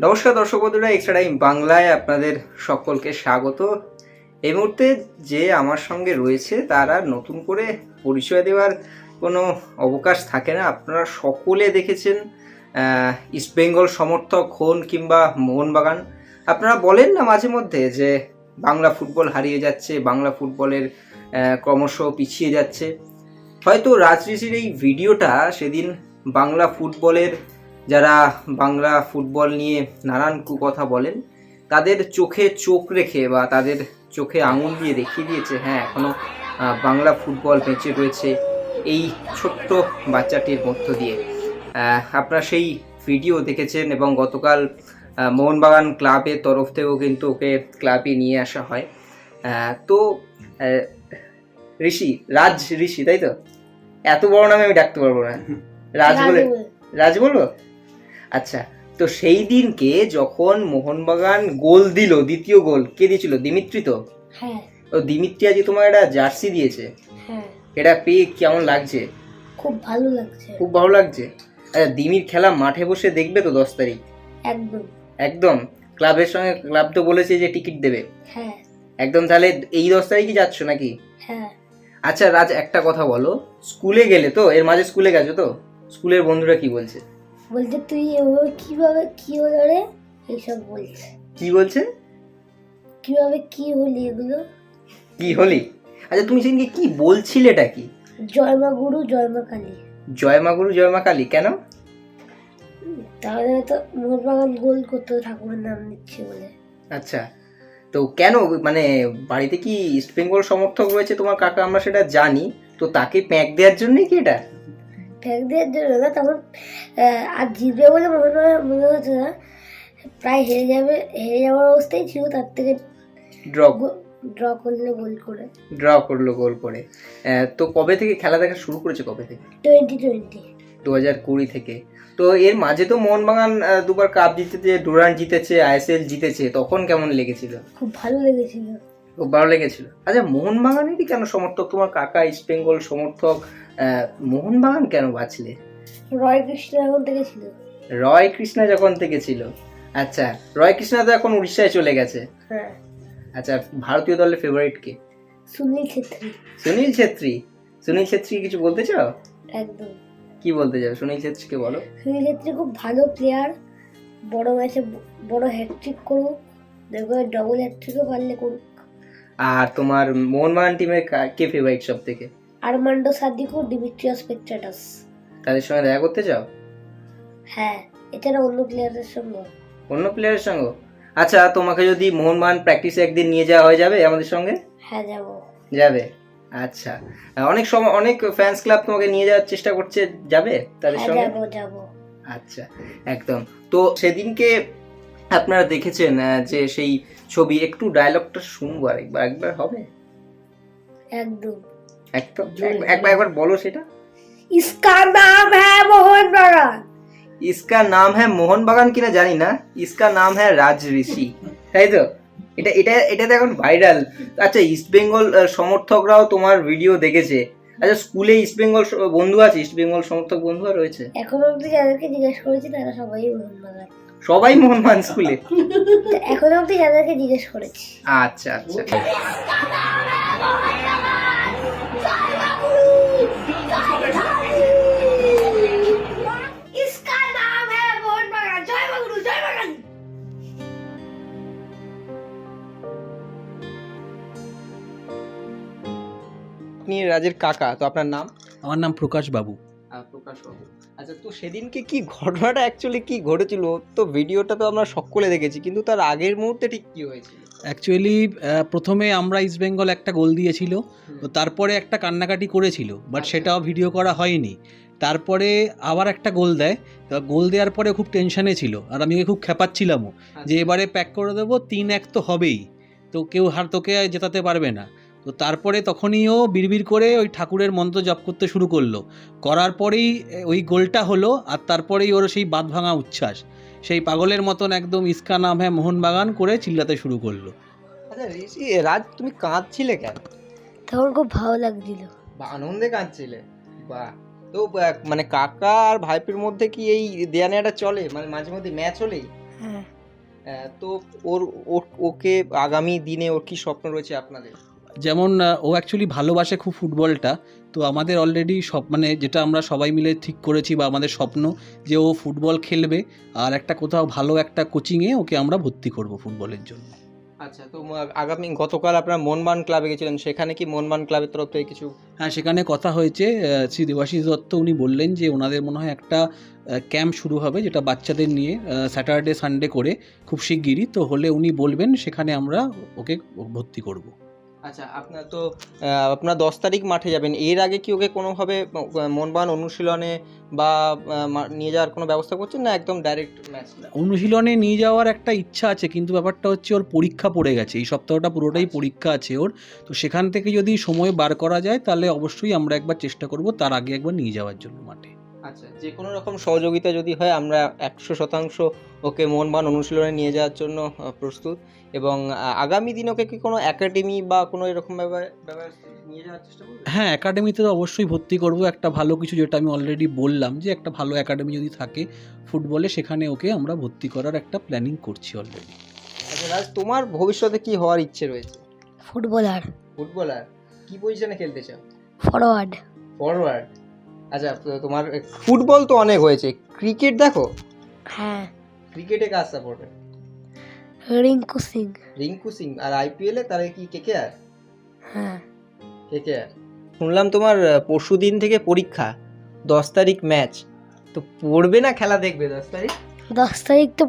নমস্কার দর্শক বন্ধুরা এক্সট্রা টাইম বাংলায় আপনাদের সকলকে স্বাগত। এই মুহূর্তে যে আমার সঙ্গে রয়েছে, তার নতুন করে পরিচয় দেওয়ার কোনো অবকাশ থাকে না। আপনারা সকলে দেখেছেন ইস্টবেঙ্গল সমর্থক হন কিংবা মোহনবাগান। আপনারা বলেন না মাঝে মধ্যে যে বাংলা ফুটবল হারিয়ে যাচ্ছে, বাংলা ফুটবলের ক্রমশ পিছিয়ে যাচ্ছে। হয়তো রাজনীতির এই ভিডিওটা সেদিন বাংলা ফুটবলের যারা বাংলা ফুটবল নিয়ে নানান কথা বলেন তাদের চোখে চোখ রেখে বা তাদের চোখে আঙুল দিয়ে দেখিয়ে দিয়েছে হ্যাঁ এখনও বাংলা ফুটবল বেঁচে রয়েছে এই ছোট্ট বাচ্চাটির মধ্য দিয়ে। আপনারা সেই ভিডিও দেখেছেন এবং গতকাল মোহনবাগান ক্লাবের তরফ থেকেও কিন্তু ওকে ক্লাবে নিয়ে আসা হয়। তো ঋষি রাজ ঋষি তাই তো? এত বড় নামে আমি ডাকতে পারব না। রাজ বলে। রাজ বলব? আচ্ছা তো সেই দিনকে যখন মোহনবাগান গোল দিল দ্বিতীয় গোল কে দিয়েছিল? দিমিত্রি তো? হ্যাঁ। ও দিমিত্রি আজ তোমার একটা জার্সি দিয়েছে। হ্যাঁ। এটা পেয়ে কেমন লাগছে? খুব ভালো লাগছে। খুব ভালো লাগছে। আচ্ছা দিমির খেলা মাঠে বসে দেখবে তো দশ তারিখ? একদম। একদম? ক্লাবের সঙ্গে ক্লাব তো বলেছে যে টিকিট দেবে। হ্যাঁ। একদম তাহলে এই দশ তারিখই যাচ্ছ নাকি? হ্যাঁ। আচ্ছা রাজ একটা কথা বলো। স্কুলে গেলে তো? এর মাঝে স্কুলে গেছো তো? স্কুলের বন্ধুরা কি বলছে? বলতে তুই এভাবে কীভাবে কি হলো রে? এইসব বলছে। কি বলছে? কীভাবে কি হলি এগুলো? কি হলি? আচ্ছা তুমি সেদিনকে কি বলছিলেটা কি? জয় মা গুরু জয় মা কালী। জয় মা গুরু জয় মা কালী কেন? তাহলে তো মোহনবাগান গোল করতো ঠাকুরের নাম নিচ্ছে বলে। আচ্ছা তো কেন মানে বাড়িতে কি ইস্ট বেঙ্গল সমর্থক রয়েছে? তোমার কাকা আমরা সেটা জানি। তো তাকে প্যাক দেওয়ার জন্যই কি এটা? দেওয়ার জন্য না তখন আর জিতবে বলে মনে হয় মনে হচ্ছে না। প্রায় হেরে যাবে হেরে যাওয়ার অবস্থায় ছিল তার থেকে ড্র ড্র করলে গোল করে। ড্র করল গোল করে। তো কবে থেকে খেলা দেখা শুরু করেছে কবে থেকে? টোয়েন্টি টোয়েন্টি দু হাজার কুড়ি থেকে। তো এর মাঝে তো মোহনবাগান দুবার কাপ জিতেছে ডুরান্ট জিতেছে আইএসএল জিতেছে তখন কেমন লেগেছিল? খুব ভালো লেগেছিল। খুব ভালো লেগেছিল। আচ্ছা মোহনবাগানেরই কেন সমর্থক? তোমার কাকা ইস্ট বেঙ্গল সমর্থক মোহনবাগান কেন বাঁচলে? রয় কৃষ্ণ এখন থেকে ছিল। রয় কৃষ্ণা যখন থেকে ছিল। আচ্ছা রয় কৃষ্ণা তো এখন উড়িষ্যায় চলে গেছে। হ্যাঁ। আচ্ছা ভারতীয় দলের ফেভারিট কে? সুনীল ছেত্রী। সুনীল ছেত্রী? সুনীল ছেত্রী কিছু বলতে চাও? একদম। কি বলতে চাও? সুনীল ছেত্রীকে বলো। সুনীল ছেত্রী খুব ভালো প্লেয়ার বড় ম্যাচে বড় হ্যাটট্রিক করুক দেখবে ডবল হ্যাটট্রিকও পারলে করুক। আর তোমার মোহনবাগান টিমের কে ফেভারিট সব থেকে আরমান্ডো সাদিকো ডিমিট্রিয়াস পেট্রাটাস। তাদের সঙ্গে দেখা করতে চাও? হ্যাঁ এছাড়া অন্য প্লেয়ারের সঙ্গে। অন্য প্লেয়ারের সঙ্গে? আচ্ছা তোমাকে যদি মোহনবাগান প্র্যাকটিসে একদিন নিয়ে যাওয়া হয়ে যাবে আমাদের সঙ্গে? হ্যাঁ যাব। যাবে? আচ্ছা। অনেক সময় অনেক ফ্যান্স ক্লাব তোমাকে নিয়ে যাওয়ার চেষ্টা করছে যাবে তাদের হ্যাঁ সঙ্গে? যাব যাব। আচ্ছা একদম। তো সেদিনকে আপনারা দেখেছেন যে সেই ছবি একটু ডায়লগটা শুনব আরেকবার একবার হবে? একদম। একদম এক- একবার একবার বলো সেটা इसका नाम है मोहन बागान इसका नाम है মোহন বাগান কিনা জানি না इसका नाम है রাজ ঋষি তাই তো এটা এটা এটা তো এখন ভাইরাল আচ্ছা ইস্ট বেঙ্গল সমর্থকরাও তোমার ভিডিও দেখেছে আচ্ছা স্কুলে ইস্ট বেঙ্গল বন্ধু আছে ইস্ট বেঙ্গল সমর্থক বন্ধুরা রয়েছে এখন অব্দি যাদেরকে জিজ্ঞেস করেছি তারা সবাই মোহন বাগান সবাই মোহনবাগান স্কুলে এখন অব্দি যাদেরকে জিজ্ঞেস করেছি আচ্ছা আচ্ছা রাজের কাকা তো আপনার নাম? আমার নাম প্রকাশ বাবু। প্রকাশ বাবু। আচ্ছা তো সেদিনকে কি ঘটনাটা অ্যাকচুয়ালি কি ঘটেছিল? তো ভিডিওটা তো আমরা সকলে দেখেছি কিন্তু তার আগের মুহূর্তে ঠিক কি হয়েছিল? অ্যাকচুয়ালি প্রথমে আমরা ইস্ট বেঙ্গল একটা গোল দিয়েছিল তো তারপরে একটা কান্নাকাটি করেছিল বাট আচ্ছা। সেটাও ভিডিও করা হয়নি। তারপরে আবার একটা গোল দেয় গোল দেওয়ার পরে খুব টেনশানে ছিল আর আমি খুব খেপাচ্ছিলামও যে এবারে প্যাক করে দেবো তিন এক তো হবেই তো কেউ হার তোকে জেতাতে পারবে না। তো তারপরে তখনই ও বিড়বিড় করে ওই ঠাকুরের মন্ত্র জপ করতে শুরু করল। করার পরেই ওই গোলটা হলো আর তারপরেই ওর সেই বাঁধ ভাঙা উচ্ছ্বাস। সেই পাগলের মতন একদম ইস্কা নাম হ্যাঁ মোহনবাগান করে চিল্লাতে শুরু করল। আচ্ছা রাজ তুমি কাঁদছিলে কেন? তখন খুব ভালো লাগছিল। বা আনন্দে কাঁদছিলে? বাহ! তো মানে কাকা আর ভাইপের মধ্যে কি এই দেয়া নেওয়াটা চলে? মানে মাঝে মধ্যে ম্যাচ হলেই? হ্যাঁ। আহ, তো ওর ওর- ওকে আগামী দিনে ওর কি স্বপ্ন রয়েছে আপনাদের? যেমন ও অ্যাকচুয়ালি ভালোবাসে খুব ফুটবলটা। তো আমাদের অলরেডি সব মানে যেটা আমরা সবাই মিলে ঠিক করেছি বা আমাদের স্বপ্ন যে ও ফুটবল খেলবে। আর একটা কোথাও ভালো একটা কোচিংয়ে ওকে আমরা ভর্তি করব ফুটবলের জন্য। আচ্ছা তো আগামী গতকাল আপনারা মনবান ক্লাবে গেছিলেন। সেখানে কি মনবান ক্লাবের তরফ থেকে কিছু হ্যাঁ সেখানে কথা হয়েছে শ্রী দেবাশিস দত্ত উনি বললেন যে ওনাদের মনে হয় একটা ক্যাম্প শুরু হবে যেটা বাচ্চাদের নিয়ে স্যাটারডে সানডে করে খুব শিগগিরই। তো হলে উনি বলবেন সেখানে আমরা ওকে ভর্তি করব। আচ্ছা আপনার তো আপনার দশ তারিখ মাঠে যাবেন। এর আগে কি ওকে কোনোভাবে মনবান অনুশীলনে বা নিয়ে যাওয়ার কোনো ব্যবস্থা করছেন না একদম ডাইরেক্ট ম্যাচ অনুশীলনে নিয়ে যাওয়ার একটা ইচ্ছা আছে কিন্তু ব্যাপারটা হচ্ছে ওর পরীক্ষা পড়ে গেছে। এই সপ্তাহটা পুরোটাই আচ্ছা। পরীক্ষা আছে ওর। তো সেখান থেকে যদি সময় বার করা যায় তাহলে অবশ্যই আমরা একবার চেষ্টা করব তার আগে একবার নিয়ে যাওয়ার জন্য মাঠে। আচ্ছা। যে কোনো রকম সহযোগিতা যদি হয় আমরা একশো শতাংশ ওকে মনবান অনুশীলনে নিয়ে যাওয়ার জন্য প্রস্তুত। এবং আগামী দিন ওকে কি কোনো একাডেমি বা কোনো এরকম নিয়ে যাওয়ার চেষ্টা করবে? হ্যাঁ একাডেমিতে তো অবশ্যই ভর্তি করব। একটা ভালো কিছু যেটা আমি অলরেডি বললাম যে একটা ভালো একাডেমি যদি থাকে ফুটবলে সেখানে ওকে আমরা ভর্তি করার একটা প্ল্যানিং করছি অলরেডি আচ্ছা রাজ তোমার ভবিষ্যতে কি হওয়ার ইচ্ছে রয়েছে? ফুটবলার। ফুটবলার। কি পজিশনে খেলতে চাও? ফরওয়ার্ড ফরওয়ার্ড আচ্ছা তোমার ফুটবল তো অনেক হয়েছে। ক্রিকেট দেখো? হ্যাঁ। ক্রিকেটে কাজ সাপোর্টে রিঙ্কু সিং। রিঙ্কু সিং। আর আইপিএলে তাহলে কি কে কে আর? হ্যাঁ। কে কে আর? শুনলাম তোমার পরশু দিন থেকে পরীক্ষা দশ তারিখ ম্যাচ তো পড়বে না খেলা দেখবে দশ তারিখ? দশ তারিখ তো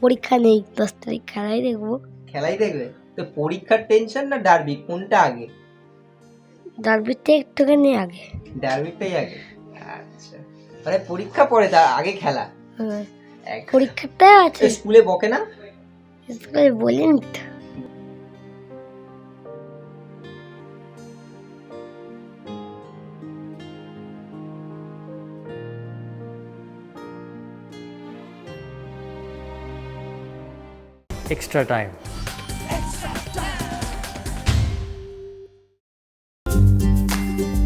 পরীক্ষা নেই দশ তারিখ খেলাই দেখব। খেলাই দেখবে? তো পরীক্ষার টেনশন না ডারবি কোনটা আগে? ডারবিতে একটুখানি আগে। ডারবিটাই আগে? মানে পরীক্ষা পরে তার আগে খেলা। হ্যাঁ, পরীক্ষাটা আছে। স্কুলে বকে না? স্কুলে বলিনি তো। Extra time.